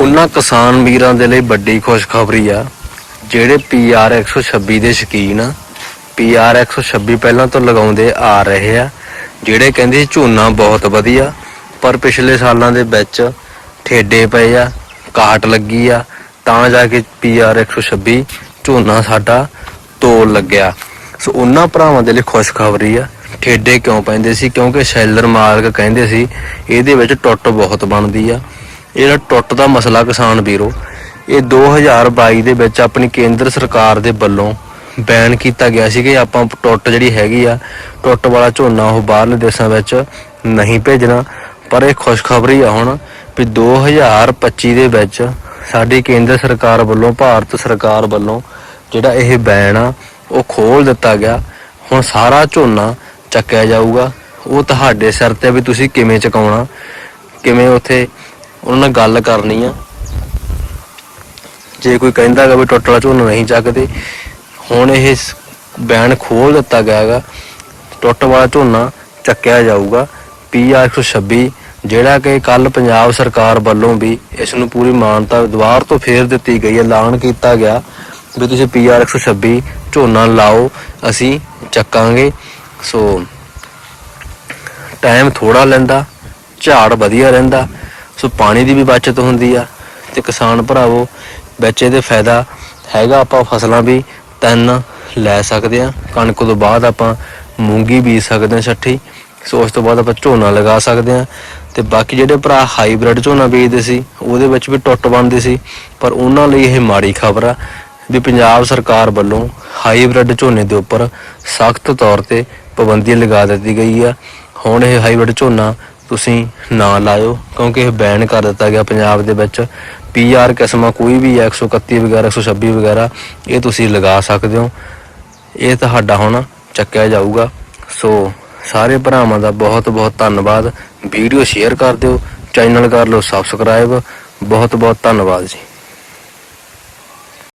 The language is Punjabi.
ਉਹਨਾਂ ਕਿਸਾਨ ਵੀਰਾਂ ਦੇ ਲਈ ਵੱਡੀ ਖੁਸ਼ਖਬਰੀ ਆ, ਜਿਹੜੇ ਪੀਆਰ 126 ਦੇ ਸ਼ਕੀਨ ਆ। ਪੀਆਰ 126 ਪਹਿਲਾਂ ਤੋਂ ਲਗਾਉਂਦੇ ਆ ਰਹੇ ਆ, ਜਿਹੜੇ ਕਹਿੰਦੇ ਸੀ ਝੋਨਾ ਬਹੁਤ ਵਧੀਆ, ਪਰ ਪਿਛਲੇ ਸਾਲਾਂ ਦੇ ਵਿੱਚ ਠੇਡੇ ਪਏ ਆ, ਕਾਟ ਲੱਗੀ ਆ, ਤਾਂ ਜਾ ਕੇ ਪੀਆਰ 126 ਝੋਨਾ ਸਾਡਾ ਤੋਲ ਲੱਗਿਆ। ਸੋ ਉਹਨਾਂ ਭਰਾਵਾਂ ਦੇ ਲਈ ਖੁਸ਼ਖਬਰੀ ਆ। ਠੇਡੇ ਕਿਉਂ ਪੈਂਦੇ ਸੀ? ਕਿਉਂਕਿ ਸ਼ੈਲਰ ਮਾਲਕ ਕਹਿੰਦੇ ਸੀ, ਇਹਦੇ ਵਿੱਚ ਟੁੱਟ ਬਹੁਤ ਬਣਦੀ ਆ। ਜਿਹੜਾ ਟੁੱਟ ਦਾ ਮਸਲਾ ਕਿਸਾਨ ਵੀਰੋ, ਇਹ 2022 ਦੇ ਵਿੱਚ ਆਪਣੀ ਕੇਂਦਰ ਸਰਕਾਰ ਦੇ ਵੱਲੋਂ ਬੈਨ ਕੀਤਾ ਗਿਆ ਸੀ ਕਿ ਆਪਾਂ ਟੁੱਟ ਜਿਹੜੀ ਹੈਗੀ ਆ, ਟੁੱਟ ਵਾਲਾ ਝੋਨਾ ਉਹ ਬਾਹਰਲੇ ਦੇਸ਼ਾਂ ਵਿੱਚ ਨਹੀਂ ਭੇਜਣਾ। ਪਰ ਇਹ ਖੁਸ਼ਖਬਰੀ ਆ ਹੁਣ ਵੀ 2025 ਦੇ ਵਿੱਚ ਸਾਡੀ ਕੇਂਦਰ ਸਰਕਾਰ ਵੱਲੋਂ, ਭਾਰਤ ਸਰਕਾਰ ਵੱਲੋਂ ਜਿਹੜਾ ਇਹ ਬੈਨ ਆ, ਉਹ ਖੋਲ ਦਿੱਤਾ ਗਿਆ। ਹੁਣ ਸਾਰਾ ਝੋਨਾ ਚੱਕਿਆ ਜਾਊਗਾ। ਉਹ ਤੁਹਾਡੇ ਸਿਰ ਤੇ ਵੀ ਤੁਸੀਂ ਕਿਵੇਂ ਚਕਾਉਣਾ, ਕਿਵੇਂ ਉੱਥੇ ਉਹਨਾਂ ਨਾਲ ਗੱਲ ਕਰਨੀ ਆ। ਜੇ ਕੋਈ ਕਹਿੰਦਾ ਹੈਗਾ ਵੀ ਟੁੱਟ ਵਾਲਾ ਝੋਨਾ ਨਹੀਂ ਚੱਕਦੇ, ਹੁਣ ਇਹ ਸ- ਬੈਨ ਖੋਲ ਦਿੱਤਾ ਗਿਆ ਹੈਗਾ, ਟੁੱਟ ਵਾਲਾ ਝੋਨਾ ਚੱਕਿਆ ਜਾਊਗਾ। ਪੀਆਰ 126 ਜਿਹੜਾ ਕਿ ਕੱਲ ਪੰਜਾਬ ਸਰਕਾਰ ਵੱਲੋਂ ਵੀ ਇਸ ਨੂੰ ਪੂਰੀ ਮਾਨਤਾ ਦੁਬਾਰ ਤੋਂ ਫੇਰ ਦਿੱਤੀ ਗਈ ਹੈ, ਐਲਾਨ ਕੀਤਾ ਗਿਆ ਵੀ ਤੁਸੀਂ ਪੀਆਰ 126 ਝੋਨਾ ਲਾਓ, ਅਸੀਂ ਚੱਕਾਂਗੇ। ਸੋ ਟਾਈਮ ਥੋੜਾ ਲੈਂਦਾ, ਝਾੜ ਵਧੀਆ ਰਹਿੰਦਾ। ਸੋ ਪਾਣੀ ਦੀ ਵੀ ਬਚਤ ਹੁੰਦੀ ਆ ਤੇ ਕਿਸਾਨ ਭਰਾਵੋ, ਵਿੱਚ ਇਹਦੇ ਫਾਇਦਾ ਹੈਗਾ, ਆਪਾਂ ਫਸਲਾਂ ਵੀ ਤਿੰਨ ਲੈ ਸਕਦੇ ਆ। ਕਣਕ ਤੋਂ ਬਾਅਦ ਆਪਾਂ ਮੂੰਗੀ ਬੀਜ ਸਕਦੇ ਆ ਛੱਠੀ, ਸੋ ਉਸ ਤੋਂ ਬਾਅਦ ਆਪਾਂ ਝੋਨਾ ਲਗਾ ਸਕਦੇ ਆ। ਤੇ ਬਾਕੀ ਜਿਹੜੇ ਭਰਾ ਹਾਈਬ੍ਰਿਡ ਝੋਨਾ ਬੀਜਦੇ ਸੀ, ਉਹਦੇ ਵਿੱਚ ਵੀ ਟੁੱਟ ਬਣਦੇ ਸੀ, ਪਰ ਉਹਨਾਂ ਲਈ ਇਹ ਮਾੜੀ ਖਬਰ ਆ ਵੀ ਪੰਜਾਬ ਸਰਕਾਰ ਵੱਲੋਂ ਹਾਈਬ੍ਰਿਡ ਝੋਨੇ ਦੇ ਉੱਪਰ ਸਖਤ ਤੌਰ ਤੇ ਪਾਬੰਦੀ ਲਗਾ ਦਿੱਤੀ ਗਈ ਆ। ਹੁਣ ਇਹ ਹਾਈਬ੍ਰਿਡ ਝੋਨਾ ਤੁਸੀਂ ਨਾ ਲਾਇਓ, ਕਿਉਂਕਿ ਇਹ ਬੈਨ ਕਰ ਦਿੱਤਾ ਗਿਆ ਪੰਜਾਬ ਦੇ ਵਿੱਚ। ਪੀਆਰ ਕਿਸਮਾਂ ਕੋਈ ਵੀ ਹੈ 131 ਵਗੈਰਾ 126 ਵਗੈਰਾ, ਇਹ ਤੁਸੀਂ ਲਗਾ ਸਕਦੇ ਹੋ। ਇਹ ਤੁਹਾਡਾ ਹੁਣ ਚੱਕਿਆ ਜਾਊਗਾ। ਸੋ ਸਾਰੇ ਭਰਾਵਾਂ ਦਾ ਬਹੁਤ ਬਹੁਤ ਧੰਨਵਾਦ। ਵੀਡੀਓ ਸ਼ੇਅਰ ਕਰ ਦਿਓ ਚੈਨਲ ਕਰ ਲਓ ਸਬਸਕ੍ਰਾਈਬ ਬਹੁਤ ਬਹੁਤ ਧੰਨਵਾਦ ਜੀ।